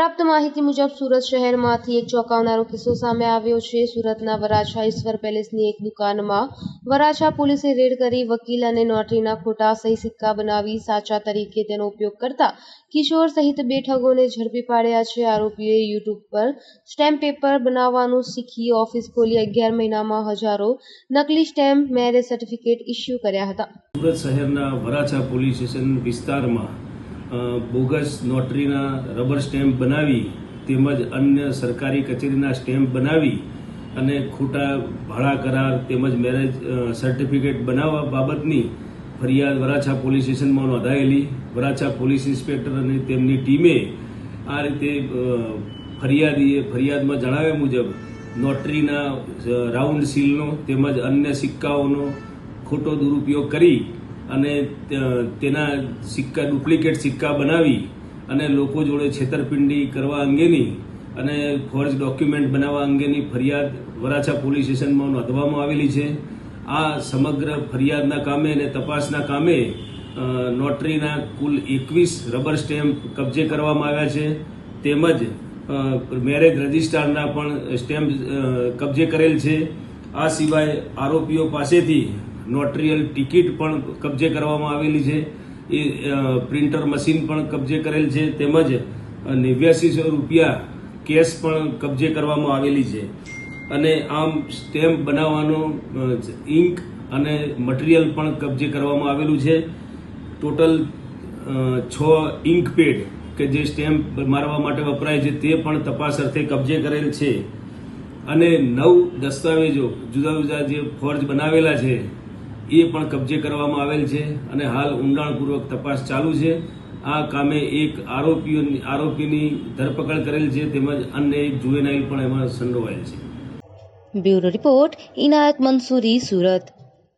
પ્રાપ્ત માહિતી મુજબ સુરત શહેરમાંથી એક ચોંકાવનારો કિસ્સો સામે આવ્યો છે. સુરતના વરાછા ઈશ્વર પેલેસની એક દુકાનમાં વરાછા પોલીસે રેડ કરી વકીલ અને નોટરીના ખોટા સહી સિક્કા બનાવી સાચા તરીકે તેનો ઉપયોગ કરતા કિશોર સહિત બે ઠગોને ઝડપી પાડ્યા છે. આરોપીઓએ યુટ્યુબ પર સ્ટેમ્પ પેપર બનાવવાનું શીખી ઓફિસ ખોલી અગિયાર મહિનામાં હજારો નકલી સ્ટેમ્પ, મેરેજ સર્ટિફિકેટ ઇસ્યુ કર્યા હતા. સુરત શહેરના વરાછા પોલીસ સ્ટેશન વિસ્તારમાં બોગસ નોટરીના રબર સ્ટેમ્પ બનાવી તેમજ અન્ય સરકારી કચેરીના સ્ટેમ્પ બનાવી અને ખોટા ભાડા કરાર તેમજ મેરેજ સર્ટિફિકેટ બનાવવા બાબતની ફરિયાદ વરાછા પોલીસ સ્ટેશનમાં નોંધાયેલી. વરાછા પોલીસ ઇન્સ્પેક્ટર અને તેમની ટીમે આ રીતે ફરિયાદીએ ફરિયાદમાં જણાવ્યા મુજબ નોટરીના રાઉન્ડ સીલનો તેમજ અન્ય સિક્કાઓનો ખોટો દુરુપયોગ કરી અને તેના સિક્કા, ડુપ્લિકેટ સિક્કા બનાવી અને લોકો જોડે છેતરપિંડી કરવા અંગેની અને ફોર્જ ડોક્યુમેન્ટ બનાવવા અંગેની ફરિયાદ વરાછા પોલીસ સ્ટેશનમાં નોંધવામાં આવેલી છે. આ સમગ્ર ફરિયાદના કામે અને તપાસના કામે નોટરીના કુલ એકવીસ રબર સ્ટેમ્પ કબજે કરવામાં આવ્યા છે. તેમજ મેરેજ રજિસ્ટ્રારના પણ સ્ટેમ્પ કબજે કરેલ છે. આ સિવાય આરોપીઓ પાસેથી નોટરીયલ ટિકિટ પણ કબજે કરવામાં આવેલી છે. એ પ્રિન્ટર મશીન પણ કબજે કરેલ છે. તેમજ નેવ્યાસી રૂપિયા કેશ પણ કબજે કરવામાં આવેલી છે. અને આમ સ્ટેમ્પ બનાવવાનો ઇન્ક અને મટીરિયલ પણ કબજે કરવામાં આવેલું છે. ટોટલ છ ઇન્ક પેડ કે જે સ્ટેમ્પ મારવા માટે વપરાય છે તે પણ તપાસ અર્થે કબજે કરેલ છે. અને નવ દસ્તાવેજો જુદા જુદા જે ફોર્જ બનાવેલા છે એ પણ કબજે કરવામાં આવેલ છે અને હાલ ઊંડાણપૂર્વક તપાસ ચાલુ છે. આ કામે એક આરોપીઓ આરોપીની ધરપકડ કરેલ છે તેમજ અન્ય એક જુવેનાઇલ પણ એમાં સંડોવાયેલ છે. Bureau report, Inayat Mansuri, Surat.